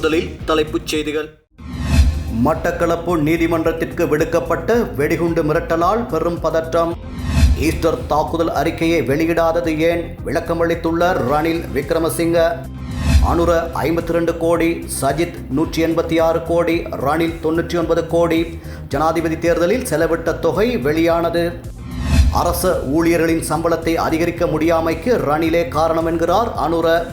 முதலில் தலைப்புச் செய்திகள். மட்டக்களப்பு நீதிமன்றத்திற்கு விடுக்கப்பட்ட வெடிகுண்டு மிரட்டலால் பெரும் பதற்றம். ஈஸ்டர் தாக்குதல் அறிக்கையை வெளியிடாதது ஏன்? விளக்கமளித்துள்ள ரணில் விக்ரமசிங்க. அனுர ஐம்பத்தி ரெண்டு கோடி சஜித் நூற்றி எண்பத்தி ஆறு கோடி ரணில் தொன்னூற்றி ஒன்பது கோடி. ஜனாதிபதி தேர்தலில் செலவிட்ட தொகை வெளியானது. அரச ஊழியர்களின் சம்பளத்தை அதிகரிக்க முடியாமைக்கு ரணிலே காரணம் என்கிறார் அனுர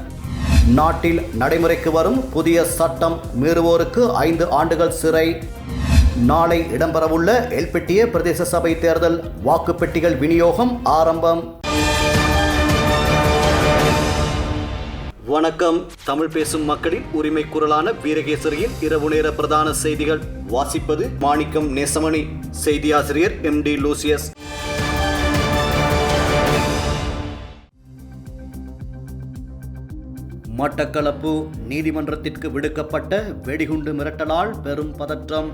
நாட்டில் நடைமுறைக்கு வரும் புதிய சட்டம் மீறுவோருக்கு ஐந்து ஆண்டுகள் சிறை. நாளை இடம்பெறவுள்ள எல்பெட்டிய பிரதேச சபை தேர்தல் வாக்குப்பெட்டிகள் விநியோகம் ஆரம்பம். வணக்கம். தமிழ் பேசும் மக்களின் உரிமை குரலான வீரகேசரியின் இரவு நேர பிரதான செய்திகள் வாசிப்பது மாணிக்கம் நேசமணி. செய்தியாசிரியர் எம் டி லூசியஸ். மட்டக்களப்பு நீதிமன்றத்திற்கு விடுக்கப்பட்ட வெடிகுண்டு மிரட்டலால் பெரும் பதற்றம்.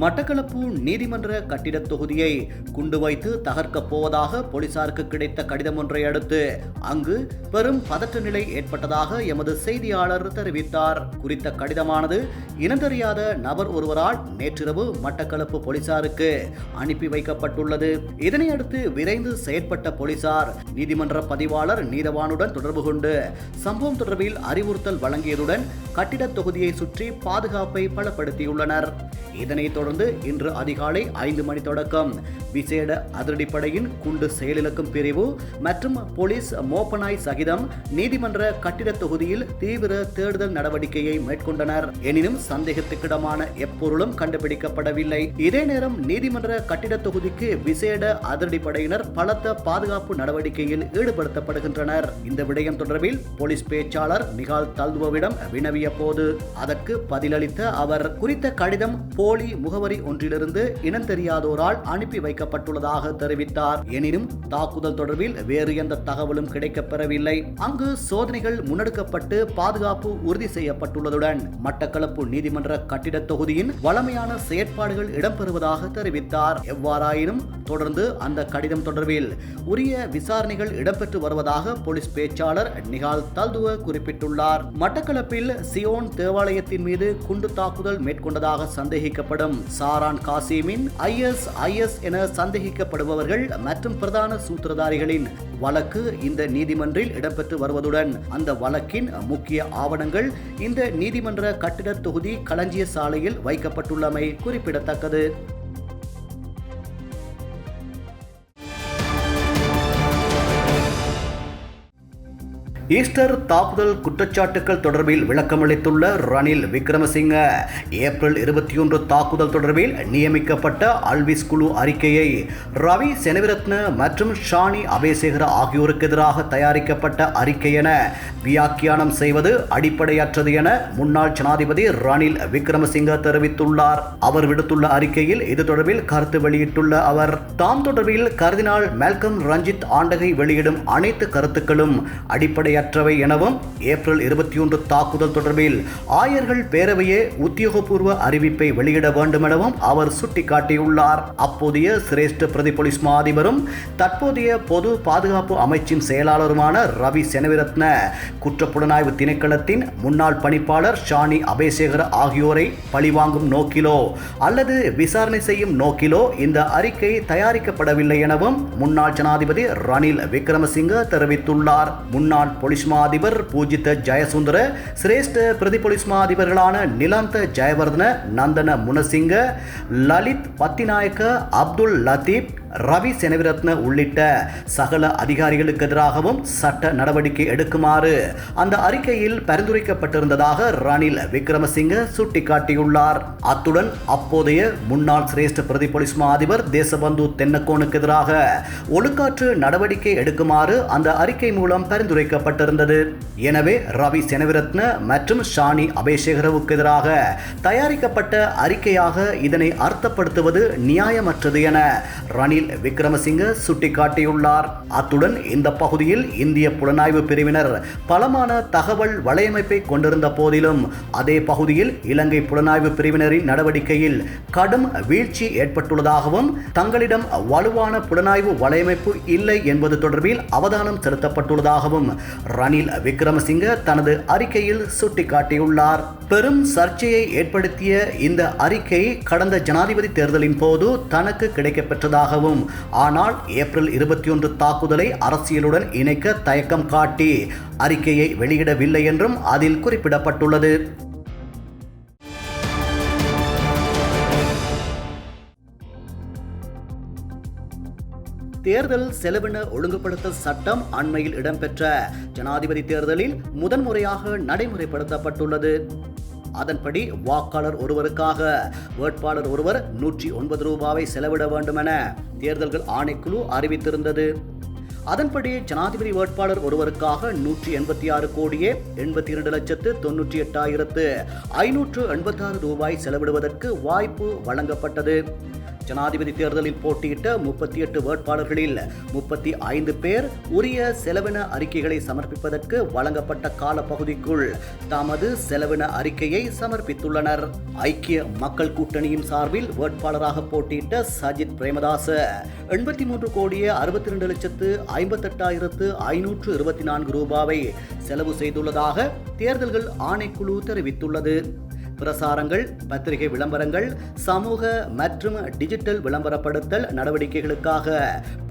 மட்டக்களப்பு நீதிமன்ற கட்டிடத் தொகுதியை குண்டு வைத்து தகர்க்கப் போவதாக போலீசாருக்கு கிடைத்த கடிதம் ஒன்றை அடுத்து அங்கு பெரும் பதற்ற நிலை ஏற்பட்டதாக எமது செய்தியாளர் தெரிவித்தார். குறித்த கடிதமானது இனந்தெரியாத நபர் ஒருவரால் நேற்றிரவு மட்டக்களப்பு போலீசாருக்கு அனுப்பி வைக்கப்பட்டுள்ளது. இதனையடுத்து விரைந்து செயற்பட்ட போலீசார் நீதிமன்ற பதிவாளர் நீதவானுடன் தொடர்பு கொண்டு சம்பவம் தொடர்பில் அறிவுறுத்தல் வழங்கியதுடன் கட்டிடத் தொகுதியை சுற்றி பாதுகாப்பை பலப்படுத்தியுள்ளனர். இதனைத் தொடர்ந்து இன்று அதிகாலை ஐந்து மணி தொடக்கம். விசேட அதிரடிப்படையின் குண்டு செயலிழக்கும் பிரிவு மற்றும் போலீஸ் மோப்பனாய் சகிதம் நீதிமன்ற கட்டிட தொகுதியில் தீவிர தேடுதல் நடவடிக்கையை மேற்கொண்டனர். எனினும் சந்தேகத்துக்கிடமான எப்பொருளும் கண்டுபிடிக்கப்படவில்லை. இதே நேரம் நீதிமன்ற கட்டிட தொகுதிக்கு விசேட அதிரடிப்படையினர் பலத்த பாதுகாப்பு நடவடிக்கையில் ஈடுபடுத்தப்படுகின்றனர். இந்த விடயம் தொடர்பில் போலீஸ் பேச்சாளர் நிகால் தல்துவவிடம் வினவிய போது அதற்கு பதிலளித்த அவர் குறித்த கடிதம் போலி முக முகவரி ஒன்றிலிருந்து இனம் தெரியாதோரால் அனுப்பி வைக்கப்பட்டுள்ளதாக தெரிவித்தார். எனினும் தாக்குதல் தொடர்பில் வேறு எந்த தகவலும் கிடைக்கப்பெறவில்லை. அங்கு சோதனைகள் முன்னெடுக்கப்பட்டு பாதுகாப்பு உறுதி செய்யப்பட்டுள்ளதுடன் மட்டக்களப்பு நீதிமன்ற கட்டிடத் தொகுதியின் வளமையான செயற்பாடுகள் இடம்பெறுவதாக தெரிவித்தார். எவ்வாறாயினும் தொடர்ந்து அந்த கடிதம் தொடர்பில் உரிய விசாரணைகள் இடம்பெற்று வருவதாக போலீஸ் பேச்சாளர் நிகால் தல்துவ குறிப்பிட்டுள்ளார். மட்டக்களப்பில் சியோன் தேவாலயத்தின் மீது குண்டு தாக்குதல் மேற்கொண்டதாக சந்தேகிக்கப்படும். சாரான் காசிமின் ஐஎஸ் ஐஎஸ் என சந்தேகிக்கப்படுபவர்கள் மற்றும் பிரதான சூத்திரதாரிகளின் வழக்கு இந்த நீதிமன்றில் இடம்பெற்று வருவதுடன் அந்த வழக்கின் முக்கிய ஆவணங்கள் இந்த நீதிமன்ற கட்டிடத் தொகுதி களஞ்சிய சாலையில் வைக்கப்பட்டுள்ளமை குறிப்பிடத்தக்கது. ஈஸ்டர் தாக்குதல் குற்றச்சாட்டுகள் தொடர்பில் விளக்கமளித்துள்ள ரணில் விக்ரமசிங்க. ஏப்ரல் இருபத்தி ஒன்று தாக்குதல் தொடர்பில் நியமிக்கப்பட்ட அல்விஸ் குழு அறிக்கையை ரவி செனவிரத்ன மற்றும் ஷானி அபேசேகர ஆகியோருக்கு எதிராக தயாரிக்கப்பட்ட அறிக்கை என வியாக்கியானம் செய்வது அடிப்படையற்றது என முன்னாள் ஜனாதிபதி ரணில் விக்ரமசிங்க தெரிவித்துள்ளார். அவர் விடுத்துள்ள அறிக்கையில் இது தொடர்பில் கருத்து வெளியிட்டுள்ள அவர் தாம் தொடர்பில் கர்தினால் மேல்கம் ரஞ்சித் ஆண்டகை வெளியிடும் அனைத்து கருத்துக்களும் அடிப்படையற்ற அடிப்படையற்றவை எனவும் ஏப்ரல் இருபத்தி ஒன்று தாக்குதல் தொடர்பில் ஆயர்கள் பேரவையே உத்தியோகபூர்வ அறிவிப்பை வெளியிட வேண்டும் எனவும் அவர் சுட்டிக்காட்டியுள்ளார். அப்போதைய சிரேஷ்ட பிரதி போலீஸ் மா அதிபரும் தற்போதைய பொது பாதுகாப்பு அமைச்சின் செயலாளருமான ரவி செனவிரத்ன குற்றப்புலனாய்வு திணைக்களத்தின் முன்னாள் பணிப்பாளர் ஷானி அபேசேகர் ஆகியோரை பழிவாங்கும் நோக்கிலோ அல்லது விசாரணை செய்யும் நோக்கிலோ இந்த அறிக்கை தயாரிக்கப்படவில்லை எனவும் முன்னாள் ஜனாதிபதி ரணில் விக்ரமசிங்க தெரிவித்துள்ளார். முன்னாள் போலீஸ் அதிபர் பூஜித்த ஜெயசுந்தர சிரேஷ்ட பிரதி போலீஸ் அதிபர்களான நிலாந்த ஜெயவர்தன நந்தன முனசிங்க லலித் பத்திநாயக்க அப்துல் லத்தீப் ரவி செனவிரத்ன உள்ளிட்ட சகல அதிகாரிகளுக்கு எதிராகவும் சட்ட நடவடிக்கை எடுக்குமாறு அந்த அறிக்கையில் பரிந்துரைக்கப்பட்டிருந்ததாக ரணில் விக்ரமசிங்க சுட்டிக்காட்டியுள்ளார். அத்துடன் அப்போதைய முன்னாள் சிரேஷ்ட பிரதி போலீஸ் மா அதிபர் தேசபந்து தென்னக்கோனுக்கு எதிராக ஒழுக்காற்று நடவடிக்கை எடுக்குமாறு அந்த அறிக்கை மூலம் பரிந்துரைக்கப்பட்டிருந்தது. எனவே ரவி செனவிரத்ன மற்றும் ஷானி அபேசேகரவுக்கு எதிராக தயாரிக்கப்பட்ட அறிக்கையாக இதனை அர்த்தப்படுத்துவது நியாயமற்றது என ரணில் ரணில் விக்ரமசிங்க சுட்டிக்காட்டியுள்ளார். அத்துடன் இந்த பகுதியில் இந்திய புலனாய்வு பிரிவினர் பலமான தகவல் வலையமைப்பை கொண்டிருந்த போதிலும் அதே பகுதியில் இலங்கை புலனாய்வு பிரிவினரின் நடவடிக்கையில் கடும் வீழ்ச்சி ஏற்பட்டுள்ளதாகவும் தங்களிடம் வலுவான புலனாய்வு வலையமைப்பு இல்லை என்பது தொடர்பில் அவதானம் செலுத்தப்பட்டுள்ளதாகவும் ரணில் விக்ரமசிங்க தனது அறிக்கையில் சுட்டிக்காட்டியுள்ளார். பெரும் சர்ச்சையை ஏற்படுத்திய இந்த அறிக்கை கடந்த ஜனாதிபதி தேர்தலின் போது தனக்கு கிடைக்கப்பெற்றதாகவும் ஆனால் ஏப்ரல் இருபத்தி ஒன்று தாக்குதலை அரசியலுடன் இணைக்க தயக்கம் காட்டி அறிக்கையை வெளியிடவில்லை என்றும் அதில் குறிப்பிடப்பட்டுள்ளது. தேர்தல் செலவின ஒழுங்குபடுத்த சட்டம் அண்மையில் இடம்பெற்ற ஜனாதிபதி தேர்தலில் முதன்முறையாக நடைமுறைப்படுத்தப்பட்டுள்ளது. அதன்படி வாக்காளர் ஒருவருக்காக வேட்பாளர் ஒருவர் நூற்றி ஒன்பது ரூபாவை செலவிட வேண்டும் என தேர்தல்கள் ஆணைக்குழு அறிவித்திருந்தது. அதன்படி ஜனாதிபதி வேட்பாளர் ஒருவருக்காக நூற்றி எண்பத்தி ஆறு கோடியே எண்பத்தி இரண்டு லட்சத்து தொன்னூற்றி எட்டாயிரத்து ஐநூற்று எண்பத்தாறு ரூபாய் செலவிடுவதற்கு வாய்ப்பு வழங்கப்பட்டது. ஜனாதிபதி தேர்தலில் போட்டியிட்ட முப்பத்தி எட்டு வேட்பாளர்களில் முப்பத்தி ஐந்து பேர் உரிய செலவின அறிக்கைகளை சமர்ப்பிப்பதற்கு வழங்கப்பட்ட காலப்பகுதிக்குள் தமது செலவின அறிக்கையை சமர்ப்பித்துள்ளனர். ஐக்கிய மக்கள் கூட்டணியின் சார்பில் வேட்பாளராக போட்டியிட்ட சஜித் பிரேமதாச எண்பத்தி மூன்று கோடியே அறுபத்தி ரெண்டு லட்சத்து ஐம்பத்தெட்டாயிரத்து ஐநூற்று இருபத்தி நான்கு ரூபாவை செலவு செய்துள்ளதாக தேர்தல்கள் ஆணைக்குழு தெரிவித்துள்ளது. பிரசாரங்கள் பத்திரிகை விளம்பரங்கள் சமூக மற்றும் டிஜிட்டல் விளம்பரப்படுத்தல் நடவடிக்கைகளுக்காக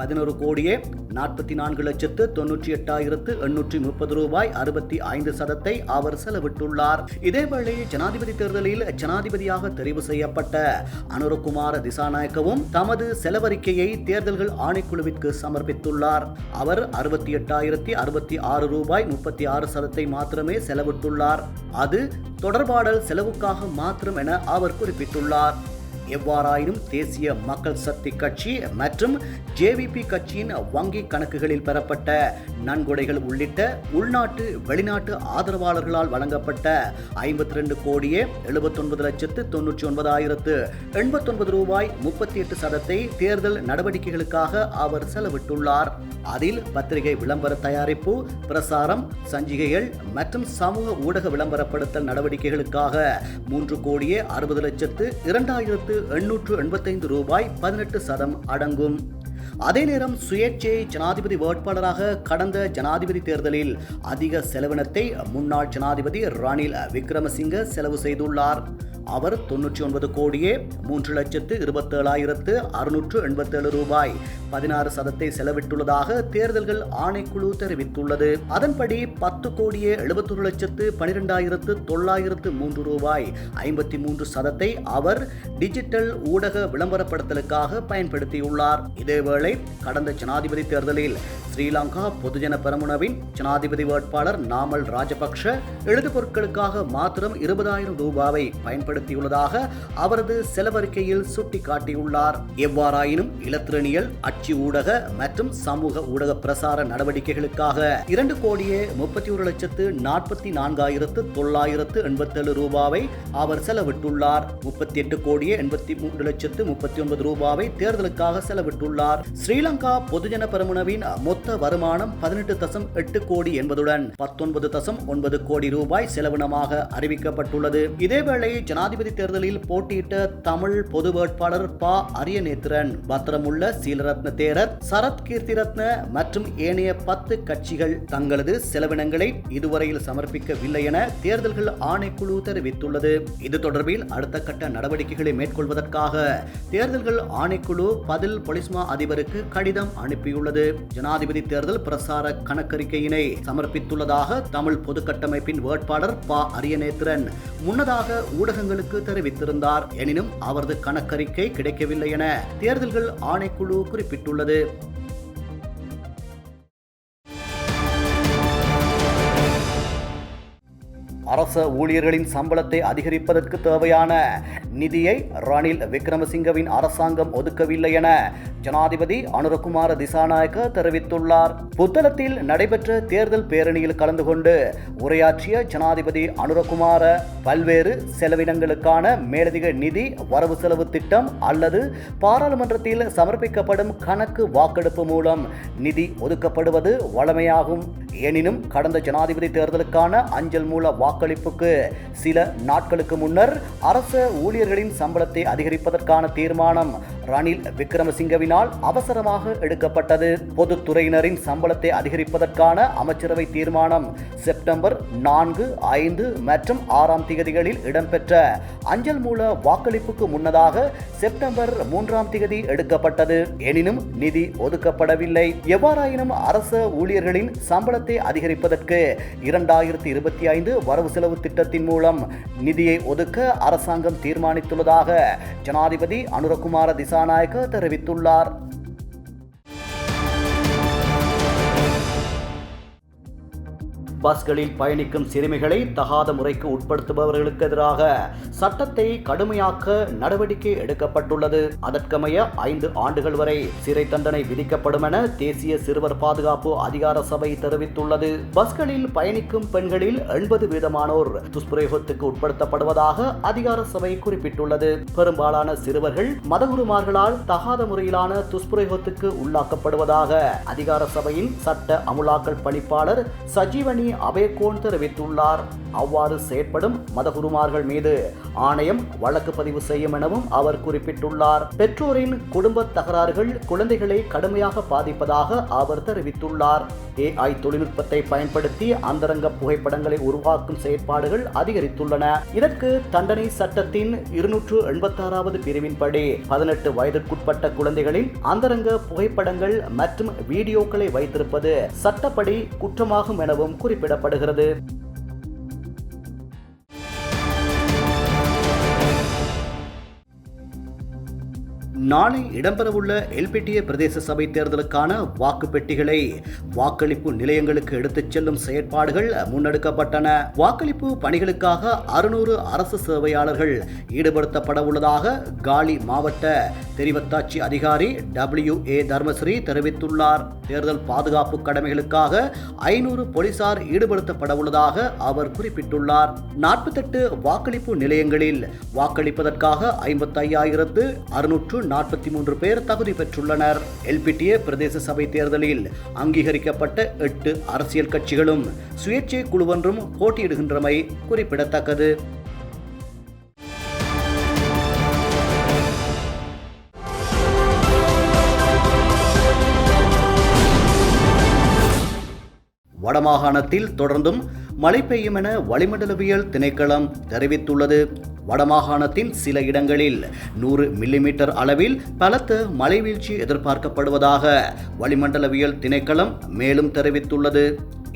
பதினோரு கோடியே நாற்பத்தி நான்கு லட்சத்து தொன்னூற்றி எட்டாயிரத்து எண்ணூற்றி முப்பது ரூபாய் அறுபத்தி ஐந்து சதத்தை அவர் செலவிட்டுள்ளார். இதேவேளை ஜனாதிபதி தேர்தலில் ஜனாதிபதியாக தெரிவு செய்யப்பட்ட அனுரகுமார திசாநாயக்கவும் தமது செலவறிக்கையை தேர்தல்கள் ஆணைக்குழுவிற்கு சமர்ப்பித்துள்ளார். அவர் அறுபத்தி எட்டாயிரத்தி அறுபத்தி ஆறு ரூபாய் முப்பத்தி ஆறு சதத்தை மாத்திரமே செலவிட்டுள்ளார். அது தொடர்பாடல் செலவுக்கு செலவுக்காக மாத்திரம் என அவர் குறிப்பிட்டுள்ளார். எவ்வாறாயினும் தேசிய மக்கள் சக்தி கட்சி மற்றும் ஜேவிபி கட்சியின் வங்கி கணக்குகளில் பெறப்பட்ட நன்கொடைகள் உள்ளிட்ட உள்நாட்டு வெளிநாட்டு ஆதரவாளர்களால் வழங்கப்பட்ட ஐம்பத்தி ரெண்டு கோடியே எழுபத்தொன்பது லட்சத்து தொன்னூற்றி ஒன்பதாயிரத்து எண்பத்தொன்பது ரூபாய் முப்பத்தி எட்டு சதத்தை தேர்தல் நடவடிக்கைகளுக்காக அவர் செலவிட்டுள்ளார். அதில் பத்திரிகை விளம்பர தயாரிப்பு பிரசாரம் சஞ்சிகைகள் மற்றும் சமூக ஊடக விளம்பரப்படுத்தல் நடவடிக்கைகளுக்காக மூன்று கோடியே அறுபது லட்சத்து இரண்டாயிரத்து எண்ணூற்று எண்பத்தைந்து ரூபாய் பதினெட்டு சதம் அடங்கும். அதே நேரம் சுயேட்சை ஜனாதிபதி வேட்பாளராக கடந்த ஜனாதிபதி தேர்தலில் அதிக செலவினத்தை முன்னாள் ஜனாதிபதி ரணில் விக்ரமசிங்க செலவு செய்துள்ளார். அவர் தொன்னூற்றி ஒன்பது கோடியே மூன்று லட்சத்து இருபத்தேழாயிரத்து அறுநூற்று எண்பத்தேழு ரூபாய். பதினாறு சதத்தை செலவிட்டுள்ளதாக தேர்தல்கள் ஆணைக்குழு தெரிவித்துள்ளது. அதன்படி பத்து கோடியே எழுபத்தொரு லட்சத்து பனிரெண்டாயிரத்து தொள்ளாயிரத்து மூன்று ரூபாய். ஐம்பத்தி மூன்று சதத்தை அவர் டிஜிட்டல் ஊடக விளம்பரப்படுத்தலுக்காக பயன்படுத்தியுள்ளார். இதேவேளை கடந்த ஜனாதிபதி தேர்தலில் ஸ்ரீலங்கா பொதுஜன பெரமுனவின் ஜனாதிபதி வேட்பாளர் நாமல் ராஜபக்ஷ எழுது பொருட்களுக்காக மாத்திரம் இருபதாயிரம் ரூபாவை ஏற்படுத்தியுள்ளதாக அவரது செலவறிக்கையில் சுட்டிக்காட்டியுள்ளார். எவ்வாறாயினும் இலத்திரனியல் அச்சு ஊடக மற்றும் சமூக ஊடக பிரசார நடவடிக்கைகளுக்காக இரண்டு கோடியே முப்பத்தி ஒரு லட்சத்து நாற்பத்தி நான்காயிரத்து தொள்ளாயிரத்து எண்பத்தேழு ரூபாவை அவர் செலவிட்டுள்ளார். முப்பத்தி எட்டு கோடியே எண்பத்தி மூன்று லட்சத்து முப்பத்தி ஒன்பது ரூபாவை தேர்தலுக்காக செலவிட்டுள்ளார். ஸ்ரீலங்கா பொதுஜன பெருமுனவின் மொத்த வருமானம் பதினெட்டு தசம் எட்டு கோடி என்பதுடன் பத்தொன்பது தசம் ஒன்பது கோடி ரூபாய் செலவினமாக அறிவிக்கப்பட்டுள்ளது. இதேவேளை ஜனாதிபதி தேர்தலில் போட்டியிட்ட தமிழ் பொது வேட்பாளர் ப. அரியநேத்திரன் பத்திரமுள்ள சீலரத்ன தேரர் சரத் கீர்த்திரத்ன மற்றும் ஏனைய பத்து கட்சிகள் தங்களது செலவினங்களை இதுவரையில் சமர்ப்பிக்கவில்லை என தேர்தல்கள் ஆணைக்குழு தெரிவித்துள்ளது. இது தொடர்பில் அடுத்த கட்ட நடவடிக்கைகளை மேற்கொள்வதற்காக தேர்தல்கள் ஆணைக்குழு பதில் பொலிஸ்மா அதிபருக்கு கடிதம் அனுப்பியுள்ளது. ஜனாதிபதி தேர்தல் பிரசார கணக்கறிக்கையினை சமர்ப்பித்துள்ளதாக தமிழ் பொதுக்கட்டமைப்பின் வேட்பாளர் ப. அரியநேத்திரன் முன்னதாக ஊடகங்கள் ஊடகங்களுக்கு தெரிவித்திருந்தார். எனினும் அவரது கணக்கறிக்கை கிடைக்கவில்லை என தேர்தல்கள் ஆணைக்குழு குறிப்பிட்டுள்ளது. அரச ஊழியர்களின் சம்பளத்தை அதிகரிப்பதற்கு தேவையான நிதியை ரணில் விக்ரமசிங்கவின் அரசாங்கம் ஒதுக்கவில்லை என ஜனாதிபதி அனுரகுமார திசாநாயக்க தெரிவித்துள்ளார். புத்தளத்தில் நடைபெற்ற தேர்தல் பேரணியில் கலந்து கொண்டு உரையாற்றிய ஜனாதிபதி அனுரகுமார பல்வேறு செலவினங்களுக்கான மேலதிக நிதி வரவு செலவு திட்டம் அல்லது பாராளுமன்றத்தில் சமர்ப்பிக்கப்படும் கணக்கு வாக்கெடுப்பு மூலம் நிதி ஒதுக்கப்படுவது வழமையாகும். எனினும் கடந்த ஜனாதிபதி தேர்தலுக்கான அஞ்சல் மூல வாக்களிப்புக்கு சில நாட்களுக்கு முன்னர் அரச ஊழியர்களின் சம்பளத்தை அதிகரிப்பதற்கான தீர்மானம் ரணில் விக்ரமசிங்கவினால் அவசரமாக எடுக்கப்பட்டது. பொதுத்துறையினரின் சம்பளத்தை அதிகரிப்பதற்கான அமைச்சரவை தீர்மானம் செப்டம்பர் நான்கு ஐந்து மற்றும் ஆறாம் திகதிகளில் இடம்பெற்ற அஞ்சல் மூல வாக்களிப்புக்கு முன்னதாக செப்டம்பர் மூன்றாம் திகதி எடுக்கப்பட்டது. எனினும் நிதி ஒதுக்கப்படவில்லை. எவ்வாறாயினும் அரச ஊழியர்களின் சம்பளத்தை அதிகரிப்பதற்கு இரண்டாயிரத்தி இருபத்தி ஐந்து வரவு செலவு திட்டத்தின் மூலம் நிதியை ஒதுக்க அரசாங்கம் தீர்மானித்துள்ளதாக ஜனாதிபதி அனுரகுமார திசாநாயக்க தெரிவித்துள்ளார். பஸ்களில் பயணிக்கும் சிறுமிகளை தகாத முறைக்கு உட்படுத்துபவர்களுக்கு எதிராக சட்டத்தை கடுமையாக்க நடவடிக்கை எடுக்கப்பட்டுள்ளது. அதற்கமைய ஐந்து ஆண்டுகள் வரை சிறை தண்டனை விதிக்கப்படும் என தேசிய சிறுவர் பாதுகாப்பு அதிகார சபை தெரிவித்துள்ளது. பஸ்களில் பயணிக்கும் பெண்களில் எண்பது வீதமானோர் துஷ்பிரயோகத்துக்கு உட்படுத்தப்படுவதாக அதிகார சபை குறிப்பிட்டுள்ளது. பெரும்பாலான சிறுவர்கள் மதகுருமார்களால் தகாத முறையிலான துஷ்பிரயோகத்துக்கு உள்ளாக்கப்படுவதாக அதிகார சபையின் சட்ட அமுலாக்கல் பணிப்பாளர் சஜீவனி அபேகோன் தெரிவித்துள்ளார் அவ்வாறு செயற்படும் மதகுருமார்கள் மீது ஆணையம் வழக்கு பதிவு செய்யும் எனவும் அவர் குறிப்பிட்டுள்ளார். பெற்றோரின் குடும்ப தகராறுகள் குழந்தைகளை கடுமையாக பாதிப்பதாக அவர் தெரிவித்துள்ளார். ஏஐ தொழில்நுட்பத்தை பயன்படுத்தி அந்தரங்க புகைப்படங்களை உருவாக்கும் செயற்பாடுகள் அதிகரித்துள்ளன. இதற்கு தண்டனை சட்டத்தின் இருநூற்று எண்பத்தாறாவது பிரிவின்படி பதினெட்டு வயதிற்குட்பட்ட குழந்தைகளின் அந்தரங்க புகைப்படங்கள் மற்றும் வீடியோக்களை வைத்திருப்பது சட்டப்படி குற்றமாகும் எனவும் குறிப்பிடப்படுகிறது. நாளை இடம்பெறவுள்ள எல்பிட்டிய பிரதேச சபை தேர்தலுக்கான வாக்கு பெட்டிகளை வாக்களிப்பு நிலையங்களுக்கு எடுத்துச் செல்லும் செயற்பாடுகள் முன்னெடுக்கப்பட்டன. வாக்களிப்பு பணிகளுக்காக அறுநூறு அரசு சேவையாளர்கள் ஈடுபடுத்தப்பட உள்ளதாக காலி மாவட்ட தெரிவத்தாட்சி அதிகாரி டபிள்யூ ஏ தர்மஸ்ரீ தெரிவித்துள்ளார். தேர்தல் பாதுகாப்பு கடமைகளுக்காக ஐநூறு போலீசார் ஈடுபடுத்தப்பட உள்ளதாக அவர் குறிப்பிட்டுள்ளார். நாற்பத்தெட்டு வாக்களிப்பு நிலையங்களில் வாக்களிப்பதற்காக ஐம்பத்தையாயிரத்து அறுநூற்று நாற்பத்தி மூன்று பேர் தகுதி பெற்றுள்ளனர். எல்பிட்டிய பிரதேச சபை தேர்தலில் அங்கீகரிக்கப்பட்ட எட்டு அரசியல் கட்சிகளும் சுயேட்சை குழுவொன்றும் போட்டியிடுகின்றமை குறிப்பிடத்தக்கது. வடமாகாணத்தில் தொடர்ந்தும் மழை பெய்யும் என வளிமண்டலவியல் திணைக்களம் தெரிவித்துள்ளது. வடமாகாணத்தின் சில இடங்களில் நூறு மில்லிமீட்டர் அளவில் பலத்த மழை வீழ்ச்சி எதிர்பார்க்கப்படுவதாக வளிமண்டலவியல் திணைக்களம் மேலும் தெரிவித்துள்ளது.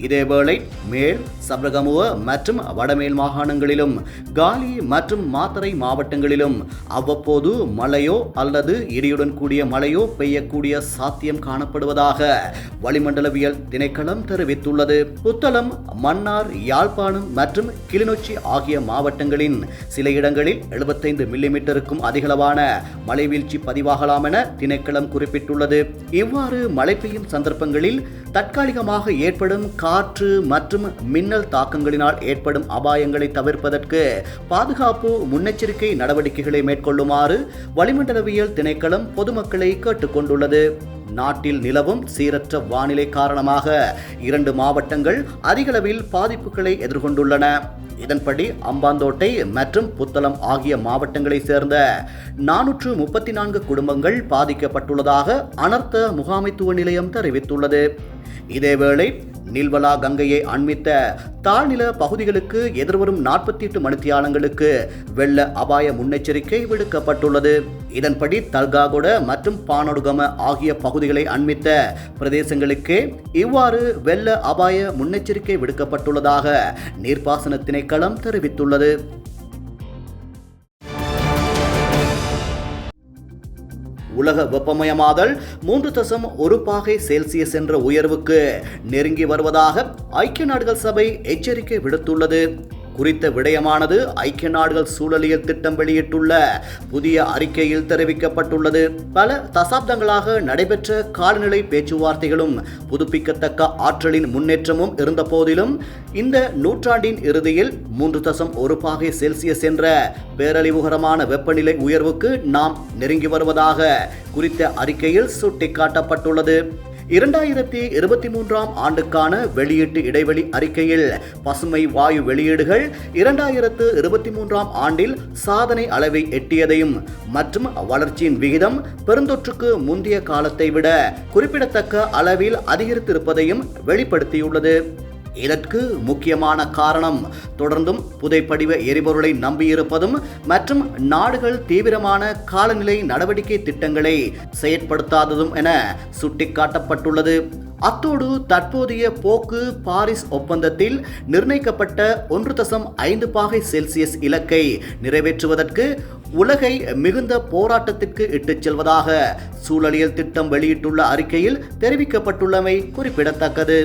இதேவேளை மேல் சபரகமுவ மற்றும் வடமேல் மாகாணங்களிலும் காலி மற்றும் மாத்தரை மாவட்டங்களிலும் அவ்வப்போது மழையோ அல்லது இடியுடன் கூடிய மழையோ பெய்யக்கூடிய சாத்தியம் காணப்படுவதாக வளிமண்டலவியல் திணைக்களம் தெரிவித்துள்ளது. புத்தளம் மன்னார் யாழ்ப்பாணம் மற்றும் கிளிநொச்சி ஆகிய மாவட்டங்களின் சில இடங்களில் எழுபத்தைந்து மில்லிமீட்டருக்கும் அதிகளவான மழை வீழ்ச்சி பதிவாகலாம் என திணைக்களம் குறிப்பிட்டுள்ளது. இவ்வாறு மழை பெய்யும் சந்தர்ப்பங்களில் தற்காலிகமாக ஏற்படும் காற்று மற்றும் மின்னல் தாக்கங்களினால் ஏற்படும் அபாயங்களை தவிர்ப்பதற்கு பாதுகாப்பு முன்னெச்சரிக்கை நடவடிக்கைகளை மேற்கொள்ளுமாறு வளிமண்டலவியல் திணைக்களம் பொதுமக்களை கேட்டுக்கொண்டுள்ளது. நாட்டில் நிலவும் சீரற்ற வானிலை காரணமாக இரண்டு மாவட்டங்கள் அதிகளவில் பாதிப்புகளை எதிர்கொண்டுள்ளன. இதன்படி அம்பாந்தோட்டை மற்றும் புத்தளம் ஆகிய மாவட்டங்களைச் சேர்ந்த நானூற்று முப்பத்தி நான்கு குடும்பங்கள் பாதிக்கப்பட்டுள்ளதாக அனர்த்த முகாமைத்துவ நிலையம் தெரிவித்துள்ளது. இதேவேளை நீல்வலா கங்கையை அண்மித்த தாழ்நில பகுதிகளுக்கு எதிர்வரும் நாற்பத்தி எட்டு மணித்தியாலங்களுக்கு வெள்ள அபாய முன்னெச்சரிக்கை விடுக்கப்பட்டுள்ளது. இதன்படி தல்காகொட மற்றும் பானடுகம ஆகிய பகுதிகளை அண்மித்த பிரதேசங்களுக்கு இவ்வாறு வெள்ள அபாய முன்னெச்சரிக்கை விடுக்கப்பட்டுள்ளதாக நீர்ப்பாசன திணைக்களம் தெரிவித்துள்ளது. உலக வெப்பமயமாதல் மூன்று தசம் ஒரு பாகை செல்சியஸ் என்ற உயர்வுக்கு நெருங்கி வருவதாக ஐக்கிய நாடுகள் சபை எச்சரிக்கை விடுத்துள்ளது. குறித்த விடயமானது ஐக்கிய நாடுகள் சூழலியல் திட்டம் வெளியிட்டுள்ள புதிய அறிக்கையில் தெரிவிக்கப்பட்டுள்ளது. பல தசாப்தங்களாக நடைபெற்ற காலநிலை பேச்சுவார்த்தைகளும் புதுப்பிக்கத்தக்க ஆற்றலின் முன்னேற்றமும் இருந்த போதிலும் இந்த நூற்றாண்டின் இறுதியில் மூன்று தசம் ஒரு பாகை செல்சியஸ் என்ற பேரழிவுகரமான வெப்பநிலை உயர்வுக்கு நாம் நெருங்கி வருவதாக குறித்த அறிக்கையில் சுட்டிக்காட்டப்பட்டுள்ளது. இரண்டாயிரத்தி இருபத்தி மூன்றாம் ஆண்டுக்கான வெளியீட்டு இடைவெளி அறிக்கையில் பசுமை வாயு வெளியீடுகள் இரண்டாயிரத்து இருபத்தி மூன்றாம் ஆண்டில் சாதனை அளவை எட்டியதையும் மற்றும் வளர்ச்சியின் விகிதம் பெருந்தொற்றுக்கு முந்தைய காலத்தை விட குறிப்பிடத்தக்க அளவில் அதிகரித்திருப்பதையும் வெளிப்படுத்தியுள்ளது. இதற்கு முக்கியமான காரணம். தொடர்ந்தும் புதைப்படிவ எரிபொருளை நம்பியிருப்பதும் மற்றும் நாடுகள் தீவிரமான காலநிலை நடவடிக்கை திட்டங்களை செயற்படுத்தாததும் என சுட்டிக்காட்டப்பட்டுள்ளது. அத்தோடு தற்போதைய போக்கு பாரிஸ் ஒப்பந்தத்தில் நிர்ணயிக்கப்பட்ட ஒன்று தசம் ஐந்து பாகை செல்சியஸ் இலக்கை நிறைவேற்றுவதற்கு உலகை மிகுந்த போராட்டத்திற்கு இட்டுச் செல்வதாக சூழலியல் திட்டம் வெளியிட்டுள்ள அறிக்கையில் தெரிவிக்கப்பட்டுள்ளமை குறிப்பிடத்தக்கது.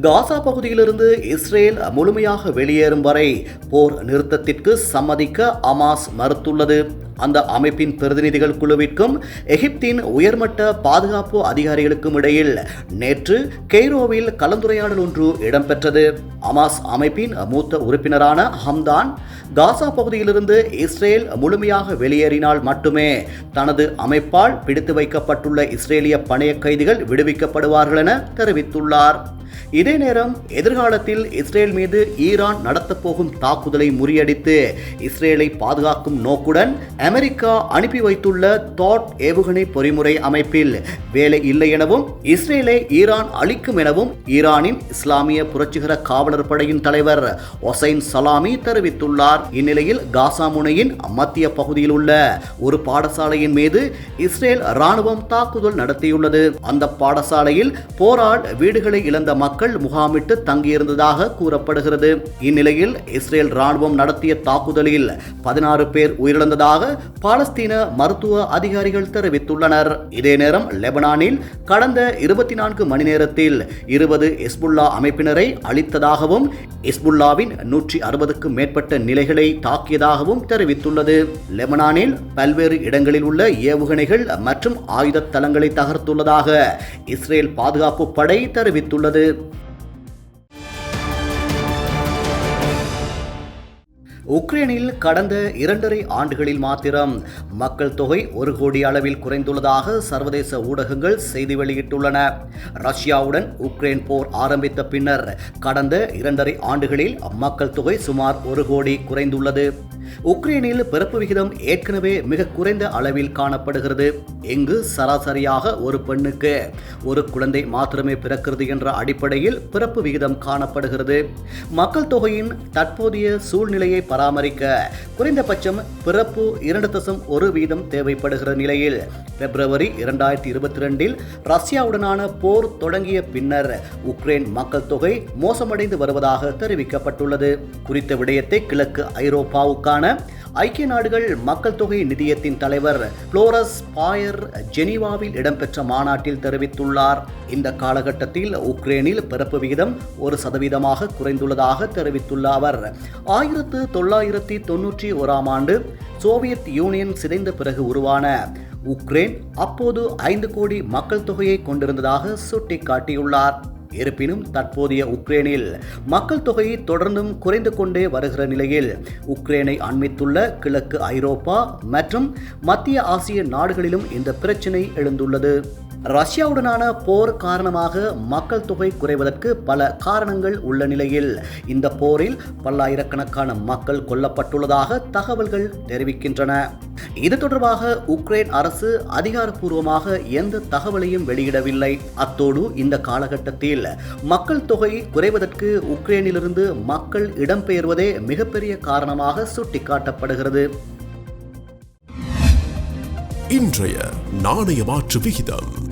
காசா பகுதியிலிருந்து இஸ்ரேல் முழுமையாக வெளியேறும் வரை போர் நிறுத்தத்திற்கு சம்மதிக்க அமாஸ் மறுத்துள்ளது. அந்த அமைப்பின் பிரதிநிதிகள் குழுவிற்கும் எகிப்தின் உயர்மட்ட பாதுகாப்பு அதிகாரிகளுக்கும் இடையில் நேற்று கெய்ரோவில் கலந்துரையாடல் ஒன்று இடம்பெற்றது. அமாஸ் அமைப்பின் மூத்த உறுப்பினரான ஹம்தான் காசா பகுதியிலிருந்து இஸ்ரேல் முழுமையாக வெளியேறினால் மட்டுமே தனது அமைப்பால் பிடித்து வைக்கப்பட்டுள்ள இஸ்ரேலிய பணைய கைதிகள் விடுவிக்கப்படுவார்கள் என தெரிவித்துள்ளார். இதே நேரம் எதிர்காலத்தில் இஸ்ரேல் மீது ஈரான் நடத்தப்போகும் தாக்குதலை முறியடித்து இஸ்ரேலை பாதுகாக்கும் நோக்குடன் அமெரிக்கா அனுப்பி வைத்துள்ள தாட் ஏவுகணை பொறிமுறை அமைப்பில் வேலை இல்லை எனவும் இஸ்ரேலை ஈரான் அளிக்கும் எனவும் ஈரானின் இஸ்லாமிய புரட்சிகர காவலர் படையின் தலைவர் ஒசைன் சலாமி தெரிவித்துள்ளார். இந்நிலையில் காசா முனையின் மத்திய பகுதியில் உள்ள ஒரு பாடசாலையின் மீது இஸ்ரேல் ராணுவம் தாக்குதல் நடத்தியுள்ளது. அந்த பாடசாலையில் போரால் வீடுகளை இழந்த மக்கள் முகாமிட்டு தங்கியிருந்ததாக கூறப்படுகிறது. இந்நிலையில் இஸ்ரேல் ராணுவம் நடத்திய தாக்குதலில் பதினாறு பேர் உயிரிழந்ததாக பாலஸ்தீன மருத்துவ அதிகாரிகள் தெரிவித்துள்ளனர். இதே நேரம் லெபனானில் கடந்த இருபத்தி நான்கு மணி நேரத்தில் இருபது இஸ்புல்லா அமைப்பினரை அளித்ததாகவும் இஸ்புல்லாவின் நூற்றி அறுபதுக்கும் மேற்பட்ட நிலைகளை தாக்கியதாகவும் தெரிவித்துள்ளது. லெபனானில் பல்வேறு இடங்களில் உள்ள ஏவுகணைகள் மற்றும் ஆயுத தளங்களை தகர்த்துள்ளதாக இஸ்ரேல் பாதுகாப்பு படை தெரிவித்துள்ளது. உக்ரைனில் கடந்த இரண்டரை ஆண்டுகளில் மாத்திரம் மக்கள் தொகை ஒரு கோடி அளவில் குறைந்துள்ளதாக சர்வதேச ஊடகங்கள் செய்தி வெளியிட்டுள்ளன. ரஷ்யாவுடன் உக்ரைன் போர் ஆரம்பித்த பின்னர் கடந்த இரண்டரை ஆண்டுகளில் மக்கள் தொகை சுமார் ஒரு கோடி குறைந்துள்ளது. உக்ரைனில் பிறப்பு விகிதம் ஏற்கனவே மிக குறைந்த அளவில் காணப்படுகிறது. இங்கு சராசரியாக ஒரு பெண்ணுக்கு ஒரு குழந்தை மாத்திரமே பிறக்கிறது என்ற அடிப்படையில் பிறப்பு விகிதம் காணப்படுகிறது. மக்கள் தொகையின் தற்போதைய சூழ்நிலையை பராமரிக்க குறைந்தபட்சம் பிறப்பு இரண்டு தசம் ஒரு வீதம் தேவைப்படுகிற நிலையில் பிப்ரவரி இரண்டாயிரத்தி இருபத்தி ரெண்டில் ரஷ்யாவுடனான போர் தொடங்கிய பின்னர் உக்ரைன் மக்கள் தொகை மோசமடைந்து வருவதாக தெரிவிக்கப்பட்டுள்ளது. குறித்த விடயத்தை கிழக்கு ஐரோப்பாவுக்கான ஐக்கிய நாடுகள் மக்கள் தொகை நிதியத்தின் தலைவர் புளோரஸ் பாயர் ஜெனீவாவில் இடம்பெற்ற மாநாட்டில் தெரிவித்துள்ளார். இந்த காலகட்டத்தில் உக்ரைனில் பிறப்பு விகிதம் ஒரு சதவீதமாக குறைந்துள்ளதாக தெரிவித்துள்ள அவர். ஆயிரத்து தொள்ளாயிரத்தி தொன்னூற்றி ஓராம் ஆண்டு சோவியத் யூனியன் சிதைந்த பிறகு உருவான உக்ரைன் அப்போது ஐந்து கோடி மக்கள் தொகையை கொண்டிருந்ததாக சுட்டிக்காட்டியுள்ளார். இருப்பினும் தற்போதைய உக்ரைனில் மக்கள் தொகை தொடர்ந்தும் குறைந்து கொண்டே வருகிற நிலையில் உக்ரைனை அண்மித்துள்ள கிழக்கு ஐரோப்பா மற்றும் மத்திய ஆசிய நாடுகளிலும் இந்த பிரச்சினை எழுந்துள்ளது. ரஷ்யாவுடனான போர் காரணமாக மக்கள் தொகை குறைவதற்கு பல காரணங்கள் உள்ள நிலையில் இந்த போரில் பல்லாயிரக்கணக்கான மக்கள் கொல்லப்பட்டுள்ளதாக தகவல்கள் தெரிவிக்கின்றன. இது தொடர்பாக உக்ரைன் அரசு அதிகாரப்பூர்வமாக எந்த தகவலையும் வெளியிடவில்லை. அத்தோடு இந்த காலகட்டத்தில் மக்கள் தொகை குறைவதற்கு உக்ரைனிலிருந்து மக்கள் இடம்பெயர்வதே மிகப்பெரிய காரணமாக சுட்டிக்காட்டப்படுகிறது. இன்றைய நாணய மாற்று விகிதம்.